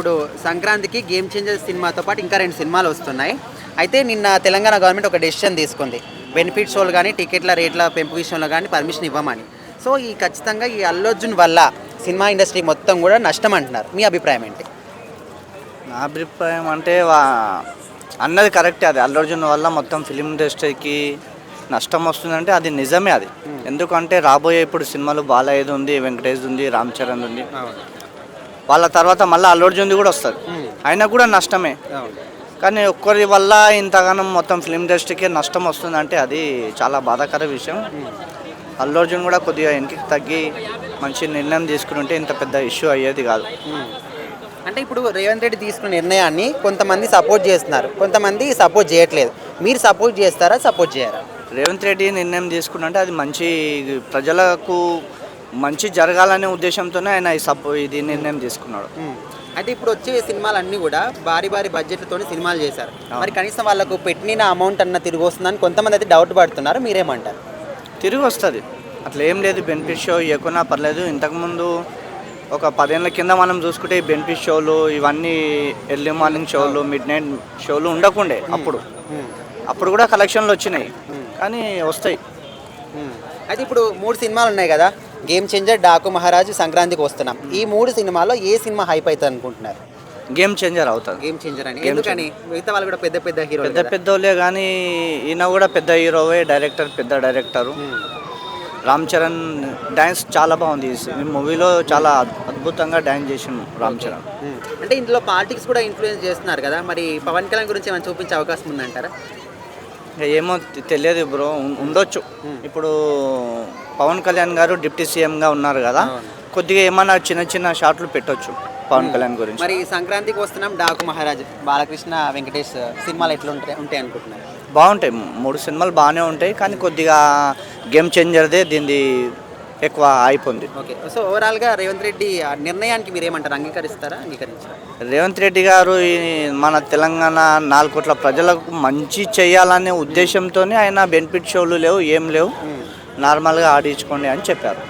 ఇప్పుడు సంక్రాంతికి game changer సినిమాతో పాటు ఇంకా రెండు సినిమాలు వస్తున్నాయి. అయితే నిన్న తెలంగాణ గవర్నమెంట్ ఒక డెసిషన్ తీసుకుంది. బెనిఫిట్ షోలు కానీ టికెట్ల రేట్ల పెంపు విషయంలో కానీ పర్మిషన్ ఇవ్వమని. సో ఈ ఖచ్చితంగా ఈ అల్లు అర్జున్ వల్ల సినిమా ఇండస్ట్రీ మొత్తం కూడా నష్టం అంటున్నారు. మీ అభిప్రాయం ఏంటి? నా అభిప్రాయం అంటే వా- అన్నది కరెక్టే అది. అల్లు అర్జున్ వల్ల మొత్తం ఫిలిం ఇండస్ట్రీకి నష్టం వస్తుందంటే అది నిజమే అది. ఎందుకంటే రాబోయే ఇప్పుడు సినిమాలు బాలయ్యది ఉంది వెంకటేష్ ఉంది రామ్ చరణ్ ఉంది. వాళ్ళ తర్వాత మళ్ళీ అల్లు అర్జున్ది కూడా వస్తుంది అయినా కూడా నష్టమే. కానీ ఒక్కరి వల్ల ఇంతగానం మొత్తం ఫిలిం ఇండస్ట్రీకి నష్టం వస్తుందంటే అది చాలా బాధాకర విషయం. అల్లు అర్జున్ కూడా కొద్దిగా వెనక్కి తగ్గి మంచి నిర్ణయం తీసుకుని ఉంటే ఇంత పెద్ద ఇష్యూ అయ్యేది కాదు. అంటే ఇప్పుడు రేవంత్ రెడ్డి తీసుకున్న నిర్ణయాన్ని కొంతమంది సపోర్ట్ చేస్తున్నారు. కొంతమంది సపోర్ట్ చేయట్లేదు. మీరు సపోర్ట్ చేస్తారా? సపోర్ట్ చేయరా? రేవంత్ రెడ్డి నిర్ణయం తీసుకున్నంటే అది మంచి ప్రజలకు మంచి జరగాలనే ఉద్దేశంతోనే ఆయన ఈ సపో ఇది నిర్ణయం తీసుకున్నాడు అయితే ఇప్పుడు వచ్చే సినిమాలన్నీ కూడా భారీ భారీ బడ్జెట్లతో సినిమాలు చేశారు. మరి కనీసం వాళ్ళకు పెట్టిన అమౌంట్ అన్న తిరిగి వస్తుందని కొంతమంది అయితే డౌట్ పడుతున్నారు. మీరేమంటారు? తిరిగి వస్తుంది. అట్లా ఏం లేదు. బెనిఫిట్ షో ఇవ్వకున్నా పర్లేదు. ఇంతకుముందు ఒక పదేళ్ళ కింద మనం చూసుకుంటే ఈ బెనిఫిట్ షోలు ఇవన్నీ ఎర్లీ మార్నింగ్ షోలు మిడ్ నైట్ షోలు ఉండకుండే అప్పుడు. అప్పుడు కూడా కలెక్షన్లు వచ్చినాయి. కానీ వస్తాయి. అయితే ఇప్పుడు మూడు సినిమాలు ఉన్నాయి కదా. గేమ్ చేంజర్ డాకు మహారాజు సంక్రాంతికి వస్తున్నాం. ఈ మూడు సినిమాల్లో ఏ సినిమా హైప్ అవుతుంది అనుకుంటున్నారు? గేమ్ చేంజర్ అవుతుంది. గేమ్ చేంజర్ అని. ఎందుకని? మిగతా వాళ్ళు కూడా పెద్ద పెద్ద హీరో పెద్ద పెద్దోళ్ళే కానీ ఈయన కూడా పెద్ద హీరోవే డైరెక్టర్ పెద్ద డైరెక్టరు. రామ్ చరణ్ డ్యాన్స్ చాలా బాగుంది. ఈ మూవీలో చాలా అద్భుతంగా డ్యాన్స్ చేసిండు రామ్ చరణ్. అంటే ఇందులో పాలిటిక్స్ కూడా ఇన్ఫ్లుయెన్స్ చేస్తున్నారు కదా. మరి పవన్ కళ్యాణ్ గురించి ఏమైనా చూపించే అవకాశం ఉందంటారా? ఏమో తెలియదు బ్రో ఉండొచ్చు. ఇప్పుడు పవన్ కళ్యాణ్ గారు డిప్యూటీ సీఎంగా ఉన్నారు కదా కొద్దిగా ఏమన్నా చిన్న చిన్న షాట్లు పెట్టొచ్చు పవన్ కళ్యాణ్ గురించి. మరి సంక్రాంతికి వస్తున్నాం డాకు మహారాజ్ బాలకృష్ణ వెంకటేష్ సినిమాలు ఎట్లా ఉంటాయి ఉంటాయి అనుకుంటున్నారు? బాగుంటాయి. మూడు సినిమాలు బాగానే ఉంటాయి కానీ కొద్దిగా గేమ్ చేంజర్దే దీనిది ఎక్కువ అయిపోయింది. ఓకే. సో ఓవరాల్గా రేవంత్ రెడ్డి ఆ నిర్ణయానికి మీరు ఏమంటారు అంగీకరిస్తారా? అంగీకరించారా? రేవంత్ రెడ్డి గారు మన తెలంగాణ నాలుగు కోట్ల ప్రజలకు మంచి చేయాలనే ఉద్దేశంతోనే ఆయన బెనిఫిట్ షోలు లేవు ఏం లేవు. నార్మల్గా ఆడించుకోండి అని చెప్పారు.